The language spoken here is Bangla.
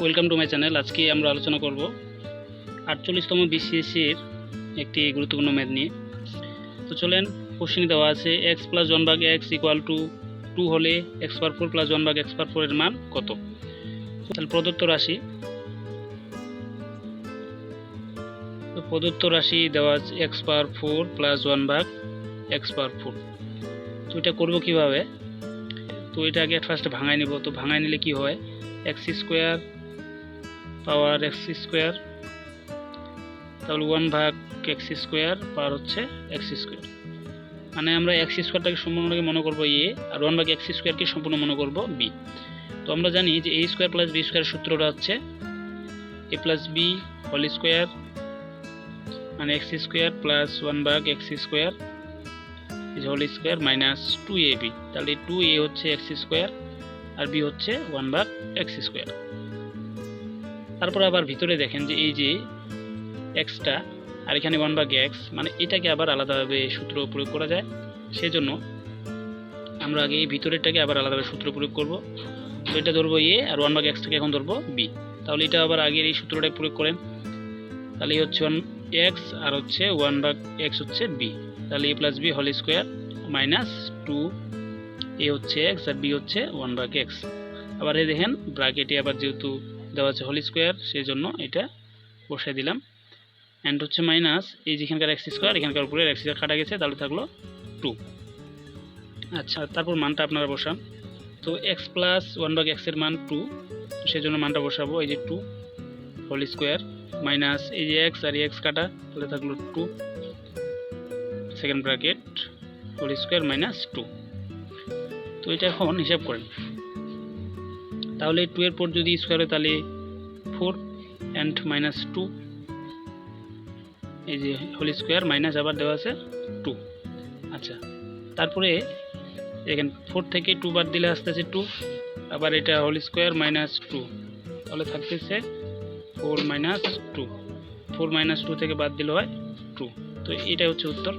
Welcome to my channel. আজকে আমরা আলোচনা করব আটচল্লিশতম বিসিএসির একটি গুরুত্বপূর্ণ ম্যাথ নিয়ে। তো চলেন কোশ্চেন দেওয়া আছে এক্স প্লাস ওয়ান ভাগ এক্স ইকুয়াল টু টু হলে X power four plus one ভাগ এক্স পার ফোরের মান কত? তাহলে প্রদত্ত রাশি, তো প্রদত্ত রাশি দেওয়া আছে X power four plus one ভাগ এক্স পার ফোর তো এটা করব কীভাবে? তো এটা আগে ফার্স্ট ভাঙায় নিব। তো ভাঙায় নিলে কি হয়? X square power X square তাহলে ওয়ান ভাগ এক্স স্কোয়ার পাওয়ার হচ্ছে এক্স স্কোয়ার মানে আমরা এক্স স্কোয়ারটাকে সম্পূর্ণকে মনে করব এ আর ওয়ান ভাগ এক্স স্কোয়ারকে সম্পূর্ণ মনে করব বি তো আমরা জানি যে A square plus B square সূত্রটা হচ্ছে A plus B whole square মানে এক্স স্কোয়ার প্লাস ওয়ান ভাগ X square is whole square minus two A B তাহলে টু এ হচ্ছে এক্স স্কোয়ার আর বি হচ্ছে ওয়ান ভাগ এক্স স্কোয়ার তারপর আবার ভিতরে দেখেন যে এই যে এক্সটা আর এখানে ওয়ান ভাগ এক্স মানে এটাকে আবার আলাদাভাবে সূত্র প্রয়োগ করা যায়। সেজন্য আমরা আগে এই ভিতরেরটাকে আবার আলাদাভাবে সূত্র প্রয়োগ করব। তো এটা ধরবো এ আর ওয়ান ভাগ এক্সটাকে এখন ধরবো বি তাহলে এটা আবার আগের এই সূত্রটা প্রয়োগ করেন। তাহলে এই হচ্ছে ওয়ান এক্স আর হচ্ছে ওয়ান ভাগ এক্স হচ্ছে বি তাহলে A plus B whole square minus two A হচ্ছে এক্স আর বি হচ্ছে ওয়ান ভাগ এক্স আবার এই দেখেন ব্রাকেটে আবার যেহেতু দেওয়া আছে হোল স্কোয়ার, সেই জন্য এটা বসাই দিলাম। অ্যান্ড হচ্ছে মাইনাস এই যেখানকার এক্স স্কোয়ার এখানকার উপরে এক্স স্কোয়ার কাটা গেছে, তাহলে থাকল টু আচ্ছা তারপর মানটা আপনারা বসান। তো এক্স প্লাস ওয়ান ভাগ এক্সের মান টু সেই জন্য মানটা বসাবো, এই যে টু হোল স্কোয়ার মাইনাস এই যে এক্স আর এক্স কাটা, তাহলে থাকল two second bracket whole square minus two তো এটা এখন হিসাব করেন। তাহলে টু এর পর যদি স্কোয়ার হয় তাহলে ফোর অ্যান্ড মাইনাস টু এই যে হোল স্কোয়ার মাইনাস আবার দেওয়া আছে টু আচ্ছা তারপরে এখানে ফোর থেকে টু বাদ দিলে আসতে আছে টু আবার এটা হোল স্কোয়ার মাইনাস টু তাহলে থাকতেছে four minus two four minus two থেকে বাদ দিলে হয় টু তো এটা হচ্ছে উত্তর।